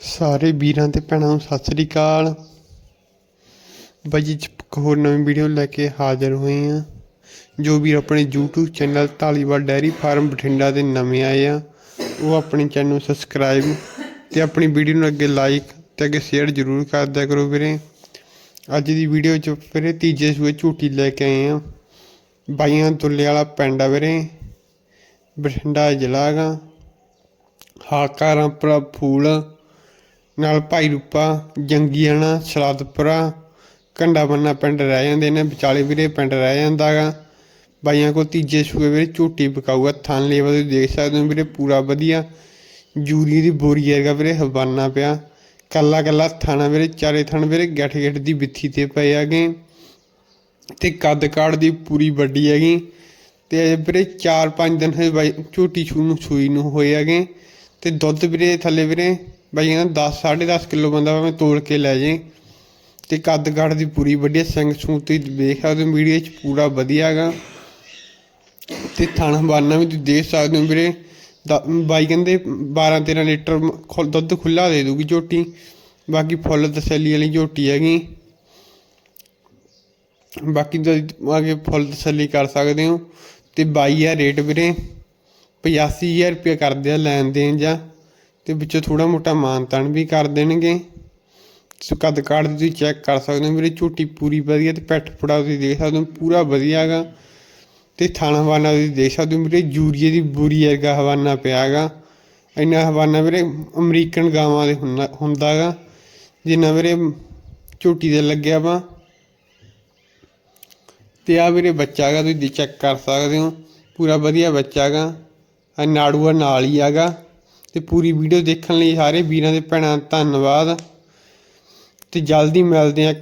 ਸਾਰੇ ਵੀਰਾਂ ਤੇ ਭੈਣਾਂ ਨੂੰ ਸਤਿ ਸ੍ਰੀ ਅਕਾਲ। ਬਾਈ ਜੀ, ਇੱਕ ਹੋਰ ਨਵੀਂ ਵੀਡੀਓ ਲੈ ਕੇ ਹਾਜ਼ਰ ਹੋਏ ਆ। ਜੋ ਵੀਰ ਆਪਣੇ YouTube channel Dhaliwal dairy farm Bathinda ਦੇ ਨਵੇਂ ਆਏ ਆ, ਉਹ ਆਪਣੇ ਚੈਨਲ ਨੂੰ ਸਬਸਕ੍ਰਾਈਬ ਤੇ ਆਪਣੀ ਵੀਡੀਓ ਨੂੰ ਅੱਗੇ ਲਾਈਕ ਤੇ ਅੱਗੇ ਸ਼ੇਅਰ ਜ਼ਰੂਰ ਕਰ ਦਿਆ ਕਰੋ ਵੀਰੇ। ਅੱਜ ਦੀ ਵੀਡੀਓ 'ਚ ਵੀਰੇ ਤੀਜੇ ਸੂਏ ਝੂਟੀ ਲੈ ਕੇ ਆਏ ਆ। ਬਾਈਆਂ ਦੁੱਲੇ ਵਾਲਾ ਪਿੰਡ ਆ ਵੀਰੇ, ਬਠਿੰਡਾ ਜ਼ਿਲ੍ਹਾ ਗਾ ਹਾਕਾ ਰਾਮਪੁਰਾ ਫੂਲ ਨਾਲ ਭਾਈ ਰੂਪਾ ਜੰਗੀਆਣਾ ਸਲਾਦਪੁਰਾ ਕੰਡਾ ਬੰਨਾ ਪਿੰਡ ਰਹਿ ਜਾਂਦੇ ਨੇ, ਵਿਚਾਲੇ ਵੀਰੇ ਪਿੰਡ ਰਹਿ ਜਾਂਦਾ ਗਾ। ਬਾਈਆਂ ਕੋਲ ਤੀਜੇ ਸੂਏ ਵੀਰੇ ਝੂਟੀ ਪਕਾਊਗਾ ਥਣ ਲੇਵਾ, ਤੁਸੀਂ ਦੇਖ ਸਕਦੇ ਹੋ ਵੀਰੇ ਪੂਰਾ ਵਧੀਆ। ਜੂਰੀ ਦੀ ਬੋਰੀ ਹੈਗਾ ਵੀਰੇ ਹਵਾਨਾ ਪਿਆ। ਕੱਲਾ ਕੱਲਾ ਥਾਣਾ ਵੀਰੇ, ਚਾਰੇ ਥਣ ਵੀਰੇ ਗੱਠ ਗੱਠ ਦੀ ਬਿੱਥੀ ਤੇ ਪਏ ਹੈਗੇ। ਤੇ ਕੱਦ ਕਾੜ ਦੀ ਪੂਰੀ ਵੱਡੀ ਹੈਗੀ। ਤੇ ਵੀਰੇ 4-5 ਦਿਨ ਹੋਏ ਬਾਈ ਝੂਟੀ ਛੂ ਨੂੰ, ਸੂਈ ਨੂੰ ਹੋਏ ਹੈਗੇ। ਤੇ ਦੁੱਧ ਵੀਰੇ ਥੱਲੇ ਵੀਰੇ ਬਾਈ ਕਹਿੰਦਾ 10 10.5 ਕਿਲੋ ਬੰਦਾ ਭਾਵੇਂ ਤੋਲ ਕੇ ਲੈ ਜੇ ਤੇ ਕੱਦ ਕਾੜ ਦੀ ਪੂਰੀ ਵਧੀਆ ਸਿੰਘ ਸੂਤ ਤੁਸੀਂ ਦੇਖ ਸਕਦੇ ਹੋ, ਵੀਡੀਓ 'ਚ ਪੂਰਾ ਵਧੀਆ ਹੈਗਾ। ਤੇ ਥਾਣਾ ਬਾਨਾ ਵੀ ਤੁਸੀਂ ਦੇਖ ਸਕਦੇ ਹੋ ਵੀਰੇ। ਦ- ਬਾਈ ਕਹਿੰਦੇ 12 13 ਲੀਟਰ ਖੁੱਲ- ਦੁੱਧ ਖੁੱਲਾ ਦੇ ਦੂਗੀ ਝੋਟੀ। ਬਾਕੀ ਫੁੱਲ ਤਸੱਲੀ ਵਾਲੀ ਝੋਟੀ ਹੈਗੀ। ਬਾਕੀ ਦਾ ਆਗੇ ਫੁੱਲ ਤਸੱਲੀ ਕਰ ਸਕਦੇ ਹੋ। ਤੇ 22000 ਰੇਟ ਵੀਰੇ 85000 ਰੁਪਏ ਕਰਦੇ ਆ ਲੈਣ ਦੇਣ ਜਾਂ। ਤੇ ਵਿੱਚੋਂ ਥੋੜਾ ਮੋਟਾ ਮਾਨਤਾਨ ਵੀ ਕਰ ਦੇਣਗੇ। ਸੋ ਕੱਦ ਕਾਰਡ ਤੁਸੀਂ ਚੈੱਕ ਕਰ ਸਕਦੇ ਹੋ। ਵੀਰੇ ਝੂਟੀ ਪੂਰੀ ਵਧੀਆ ਤੇ ਪੈਠ ਫੁੜਾ ਤੁਸੀਂ ਦੇਖ ਸਕਦੇ ਹੋ। ਪੂਰਾ ਵਧੀਆ ਹੈਗਾ। ਤੇ ਥਾਣਾ ਹਵਾਨਾ ਤੁਸੀਂ ਦੇਖ ਸਕਦੇ ਹੋ। ਮੇਰੇ ਯੂਰੀਏ ਦੀ ਬੂਰੀ ਵਰਗਾ ਹਵਾਨਾ ਪਿਆ ਹੈਗਾ। ਇੰਨਾ ਹਵਾਨਾ ਮੇਰੇ ਅਮਰੀਕਨ ਗਾਵਾਂ ਦੇ ਹੁੰਦਾ ਹੁੰਦਾ ਹੈਗਾ। ਜਿੰਨਾ ਮੇਰੇ ਝੂਟੀ ਦੇ ਲੱਗਿਆ ਵਾ। ਤੇ ਆ ਮੇਰੇ ਬੱਚਾ ਹੈਗਾ, ਤੁਸੀਂ ਚੈੱਕ ਕਰ ਸਕਦੇ ਹੋ। ਪੂਰਾ ਵਧੀਆ ਬੱਚਾ ਹੈਗਾ। ਆ ਨਾੜੂਆ ਨਾਲ ਹੀ ਹੈਗਾ। ਤੇ ਪੂਰੀ ਵੀਡੀਓ ਦੇਖਣ ਲਈ ਸਾਰੇ ਵੀਰਾਂ ਦੇ ਭੈਣਾਂ ਦਾ ਧੰਨਵਾਦ। ਤੇ ਜਲਦੀ ਮਿਲਦੇ ਆ